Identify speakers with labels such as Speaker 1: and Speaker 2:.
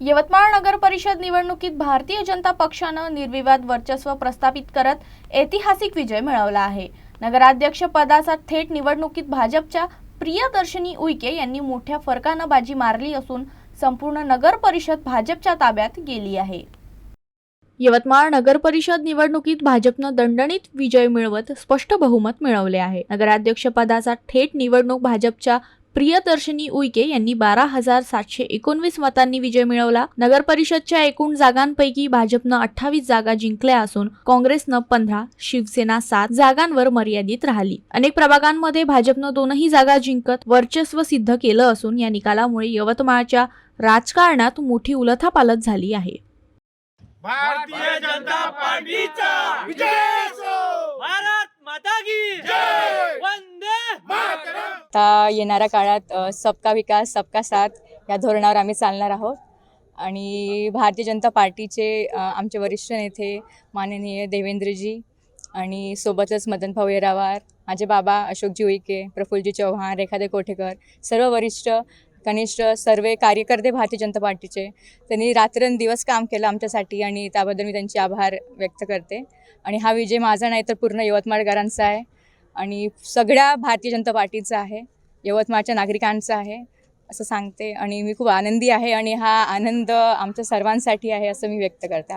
Speaker 1: यवतमाळ नगर परिषद निवडणुकीत भारतीय जनता पक्षानं निर्विवाद वर्चस्व प्रस्थापित करत ऐतिहासिक विजय मिळवला आहे. नगराध्यक्ष पदाचा थेट निवडणुकीत भाजपच्या प्रियदर्शनी उईके यांनी मोठ्या फरकानं बाजी मारली असून संपूर्ण नगर परिषद भाजपच्या ताब्यात गेली आहे. यवतमाळ नगर परिषद निवडणुकीत भाजपनं दणदणीत विजय मिळवत स्पष्ट बहुमत मिळवले आहे. नगराध्यक्ष पदाचा थेट निवडणूक भाजपच्या प्रियदर्शनी उईके यांनी बारा हजार सातशे एकोणवीस मतांनी विजय मिळवला. नगर परिषदच्या एकूण जागांपैकी भाजपनं अठ्ठावीस जागा जिंकल्या असून काँग्रेसनं पंधरा शिवसेना सात जागांवर मर्यादित राहिली. अनेक प्रभागांमध्ये भाजपनं दोनही जागा जिंकत वर्चस्व सिद्ध केलं असून या निकालामुळे यवतमाळच्या राजकारणात मोठी उलथापालथ झाली आहे.
Speaker 2: भारतीय जनता पार्टीचा विजय!
Speaker 3: आता येणाऱ्या काळात सबका विकास सबका साथ या धोरणावर आम्ही चालणार आहोत. आणि भारतीय जनता पार्टीचे आमचे वरिष्ठ नेते माननीय देवेंद्रजी आणि सोबतच मदन भाऊ येरावार माझे बाबा अशोकजी उईके प्रफुल्लजी चव्हाण रेखादे कोठेकर सर्व वरिष्ठ कनिष्ठ सर्व कार्यकर्ते भारतीय जनता पार्टीचे. त्यांनी रात्रंदिवस काम केलं आमच्यासाठी आणि त्याबद्दल मी त्यांचे आभार व्यक्त करते. आणि हा विजय माझा नाही तर पूर्ण यवतमाळकरांचा आहे. आणि सगळ्या भारतीय जनता पार्टीचा आहे यवतमाळच्या नागरिकांचं आहे असं सांगते. आणि मी खूप आनंदी आहे आणि हा आनंद आमच्या सर्वांसाठी आहे असं मी व्यक्त करते.